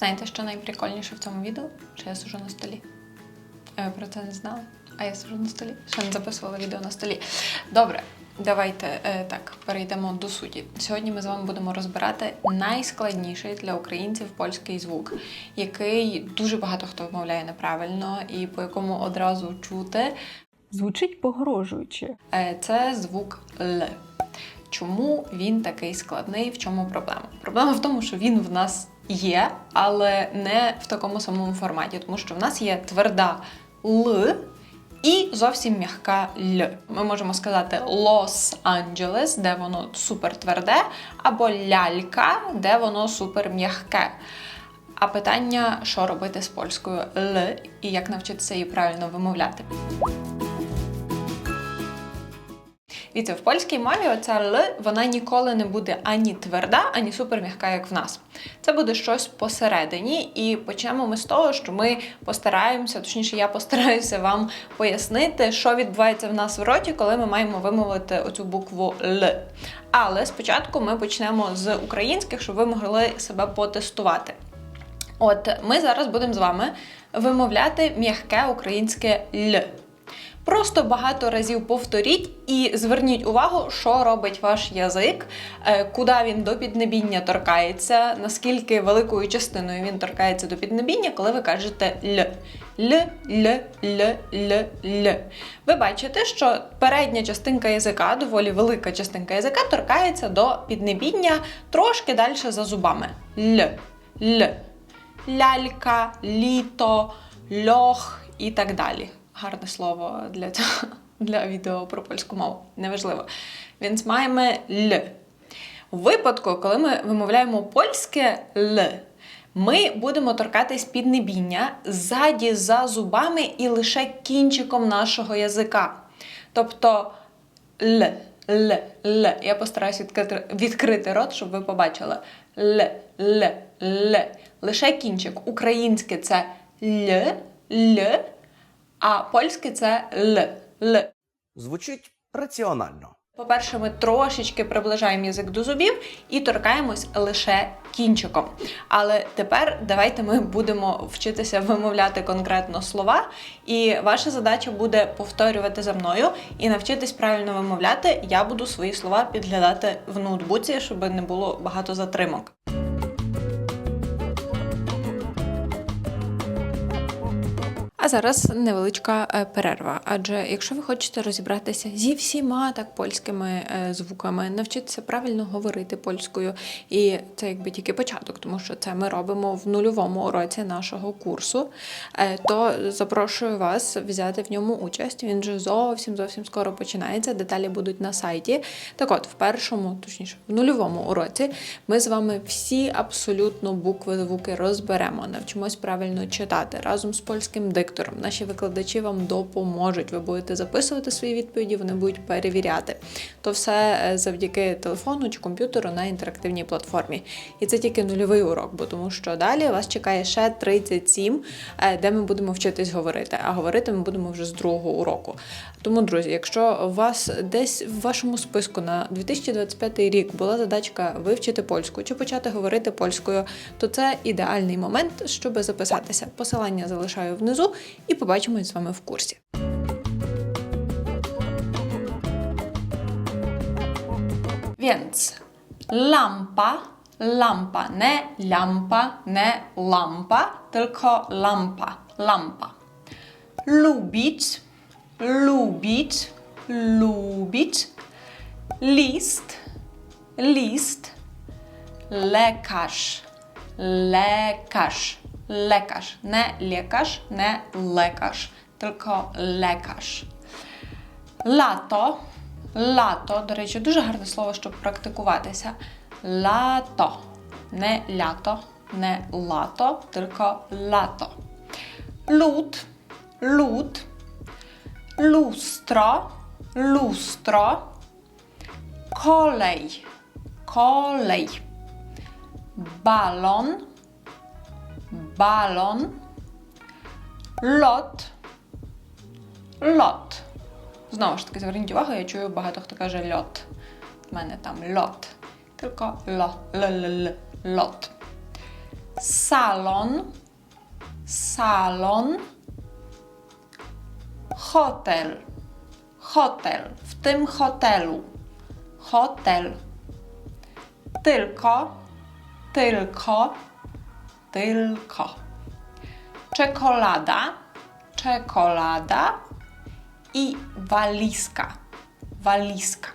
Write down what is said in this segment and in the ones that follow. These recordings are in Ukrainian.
Знаєте, що найприкольніше в цьому відео? Що я сижу на столі. А ви про це не знали? А я сижу на столі. Ще не записувала відео на столі. Добре, давайте е, так перейдемо до суті. Сьогодні ми з вами будемо розбирати найскладніший для українців польський звук, який дуже багато хто вимовляє неправильно, і по якому одразу чути. Звучить погрожуюче. Е, Це звук Л. Чому він такий складний? В чому проблема? Проблема в тому, що він в нас є, але не в такому самому форматі, тому що в нас є тверда Л і зовсім м'яка Л. Ми можемо сказати Лос-Анджелес, де воно супер тверде, або лялька, де воно супер м'яке. А питання, що робити з польською Л і як навчитися її правильно вимовляти. Дивіться, в польській мові оця Л вона ніколи не буде ані тверда, ані суперм'яка, як в нас. Це буде щось посередині, і почнемо ми з того, що ми постараємося, точніше, я постараюся вам пояснити, що відбувається в нас в роті, коли ми маємо вимовити оцю букву Л. Але спочатку ми почнемо з українських, щоб ви могли себе потестувати. От ми зараз будемо з вами вимовляти м'яке українське Л. Просто багато разів повторіть і зверніть увагу, що робить ваш язик, е, куди він до піднебіння торкається, наскільки великою частиною він торкається до піднебіння, коли ви кажете Л. Л, Л, Л, Л, Л. Ви бачите, що передня частинка язика, доволі велика частинка язика, торкається до піднебіння трошки далі за зубами. Л, Л. Лялька, літо, льох і так далі гарне слово для цього для відео про польську мову. Неважливо. Więc маємо Л. У випадку, коли ми вимовляємо польське Л, ми будемо торкатись піднебіння ззаді за зубами і лише кінчиком нашого язика. Тобто Л, Л, Л. Я постараюся відкрити рот, щоб ви побачили. Л, Л, Л. Лише кінчик. Українське це Л, Л а польське це Л. Л. Звучить раціонально. По-перше, ми трошечки приближаємо язик до зубів і торкаємось лише кінчиком. Але тепер давайте ми будемо вчитися вимовляти конкретно слова, і ваша задача буде повторювати за мною і навчитись правильно вимовляти. Я буду свої слова підглядати в ноутбуці, щоб не було багато затримок. Зараз невеличка е, перерва. Адже якщо ви хочете розібратися зі всіма так польськими е, звуками, навчитися правильно говорити польською, і це якби тільки початок, тому що це ми робимо в нульовому уроці нашого курсу, е, то запрошую вас взяти в ньому участь. Він вже зовсім зовсім скоро починається. Деталі будуть на сайті. Так от, в першому, точніше, в нульовому уроці, ми з вами всі абсолютно букви, звуки розберемо, навчимось правильно читати разом з польським диктором. Наші викладачі вам допоможуть. Ви будете записувати свої відповіді, вони будуть перевіряти. То все е, завдяки телефону чи комп'ютеру на інтерактивній платформі. І це тільки нульовий урок, бо тому що далі вас чекає ще 37, е, де ми будемо вчитись говорити. А говорити ми будемо вже з другого уроку. Тому, друзі, якщо у вас десь в вашому списку на 2025 рік була задачка вивчити польську чи почати говорити польською, то це ідеальний момент, щоб записатися. Посилання залишаю внизу і побачимось з вами в курсі. Więc lampa, lampa, nie lampa, nie lampa, tylko lampa, lampa. Lubić, lubić, lubić. List, list. Lekarz, lekarz, Lekarz. Nie lekarz, nie lekarz, tylko lekarz. Lato, lato, до речі, дуже гарне слово, щоб практикуватися. Лато. Не лято, не лато, tylko lato. Lód, lód. Lustro, lustro. Kolej, kolej. Balon, balon. Lot, lot. Знову ж таки, зверніть увагу, я чую багато хто каже льот. У мене там лот. Tylko lo, л, л, л, лот. salon, salon, hotel, hotel, w tym hotelu, hotel, tylko, tylko, tylko, czekolada, czekolada i walizka, walizка.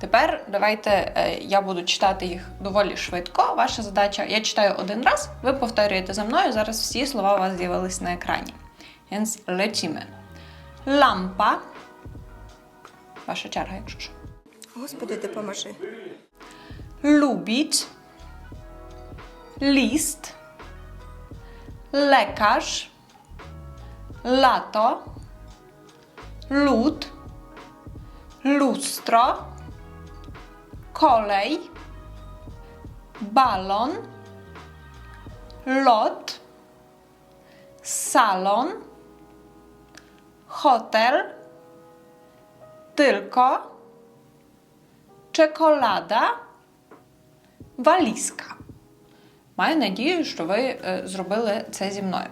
Тепер давайте я буду читати їх доволі швидко. Ваша задача, я читаю один раз, ви повторюєте за мною. Зараз всі слова у вас з'явились на екрані. Więc lecimy. Лампа. Ваша черга, якщо що. Господи, допоможи. Lubić. list, lekarz, lato, lód, lustro, kolej, balon, lot, salon, hotel, tylko, czekolada, walizka. Маю надію, що ви е, зробили це зі мною.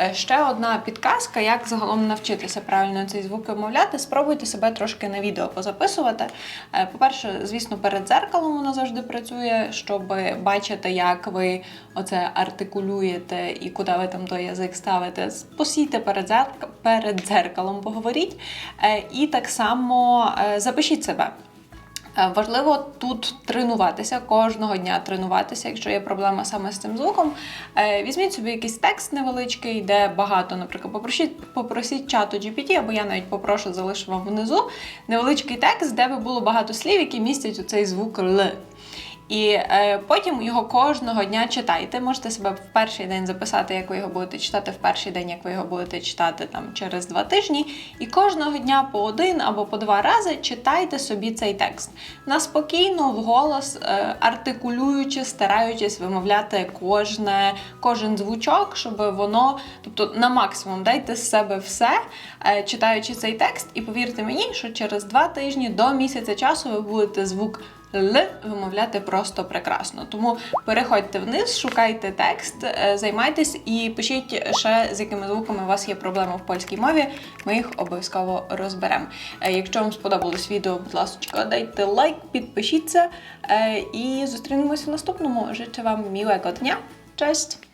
Е, ще одна підказка, як загалом навчитися правильно цей звук вимовляти. Спробуйте себе трошки на відео позаписувати. Е, по-перше, звісно, перед дзеркалом воно завжди працює, щоб бачити, як ви оце артикулюєте і куди ви там той язик ставите. Посійте перед, дзерк- перед дзеркалом, поговоріть. І так само запишіть себе. Е, Важливо тут тренуватися, кожного дня тренуватися, якщо є проблема саме з цим звуком. Е, Візьміть собі якийсь текст невеличкий, де багато, наприклад, попросіть, попросіть чату GPT, або я навіть попрошу, залишу вам внизу невеличкий текст, де би було багато слів, які містять у цей звук Л. І е, потім його кожного дня читайте. Можете себе в перший день записати, як ви його будете читати, в перший день, як ви його будете читати там через два тижні. І кожного дня по один або по два рази читайте собі цей текст. На спокійно, вголос, е, артикулюючи, стараючись вимовляти кожне, кожен звучок, щоб воно, тобто на максимум дайте з себе все, е, читаючи цей текст, і повірте мені, що через два тижні до місяця часу ви будете звук Л вимовляти просто прекрасно. Тому переходьте вниз, шукайте текст, е, займайтесь і пишіть ще з якими звуками у вас є проблеми в польській мові. Ми їх обов'язково розберемо. Е, Якщо вам сподобалось відео, будь ласка, дайте лайк, підпишіться е, і зустрінемося в наступному. Життя вам мілого дня. Cześć!